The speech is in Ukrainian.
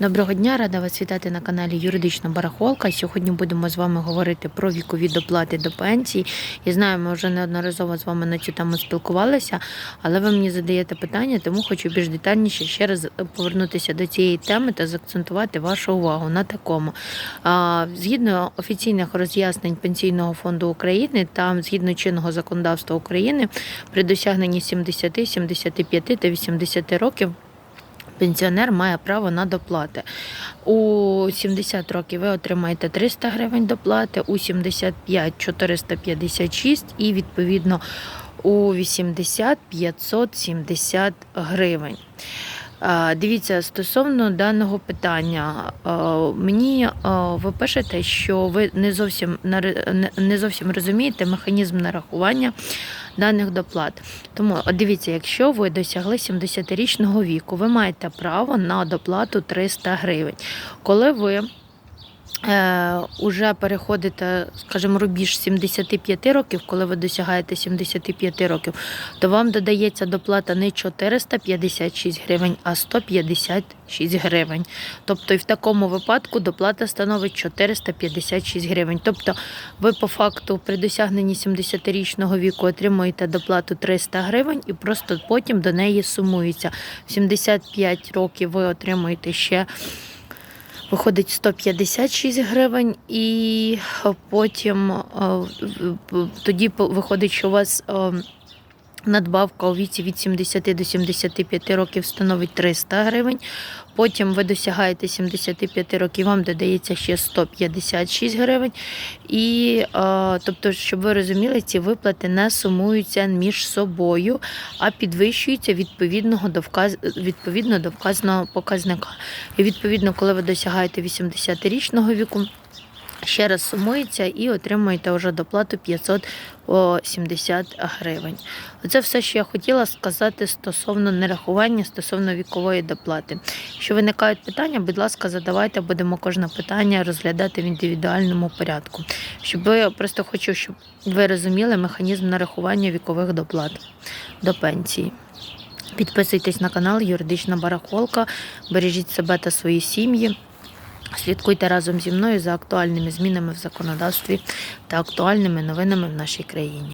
Доброго дня, рада вас вітати на каналі Юридична Барахолка. Сьогодні будемо з вами говорити про вікові доплати до пенсії. Я знаю, ми вже неодноразово з вами на цю тему спілкувалися, але ви мені задаєте питання, тому хочу більш детальніше ще раз повернутися до цієї теми та заакцентувати вашу увагу на такому. Згідно офіційних роз'яснень Пенсійного фонду України та згідно чинного законодавства України, при досягненні 70, 75 та 80 років. Пенсіонер має право на доплати. У 70 років ви отримаєте 300 гривень доплати, у 75 456 і відповідно у 80 570 гривень. Дивіться, стосовно даного питання, мені ви пишете, що ви не зовсім не- зовсім розумієте механізм нарахування даних доплат. Тому дивіться, якщо ви досягли 70-річного віку, ви маєте право на доплату 300 гривень. Коли ви уже переходите, скажімо, рубіж 75 років, коли ви досягаєте 75 років, то вам додається доплата не 456 гривень, а 156 гривень. Тобто і в такому випадку доплата становить 456 гривень. Тобто ви по факту при досягненні 70-річного віку отримуєте доплату 300 гривень і просто потім до неї сумується. В 75 років ви отримуєте ще Виходить 156 гривень, і потім е, тоді виходить, що у вас е, надбавка у віці від 70 до 75 років становить 300 гривень. Потім ви досягаєте 75 років, вам додається ще 156 гривень. І тобто, щоб ви розуміли, ці виплати не сумуються між собою, а підвищуються відповідного до вказ... відповідно до вказаного показника. І відповідно, коли ви досягаєте 80-річного віку, ще раз сумується і отримуєте вже доплату 570 гривень. Оце все, що я хотіла сказати стосовно нерахування, стосовно вікової доплати. Якщо виникають питання, будь ласка, задавайте, будемо кожне питання розглядати в індивідуальному порядку. Щоб ви просто хочу, щоб ви розуміли механізм нарахування вікових доплат до пенсії. Підписуйтесь на канал Юридична Барахолка, бережіть себе та свої сім'ї. Слідкуйте разом зі мною за актуальними змінами в законодавстві та актуальними новинами в нашій країні.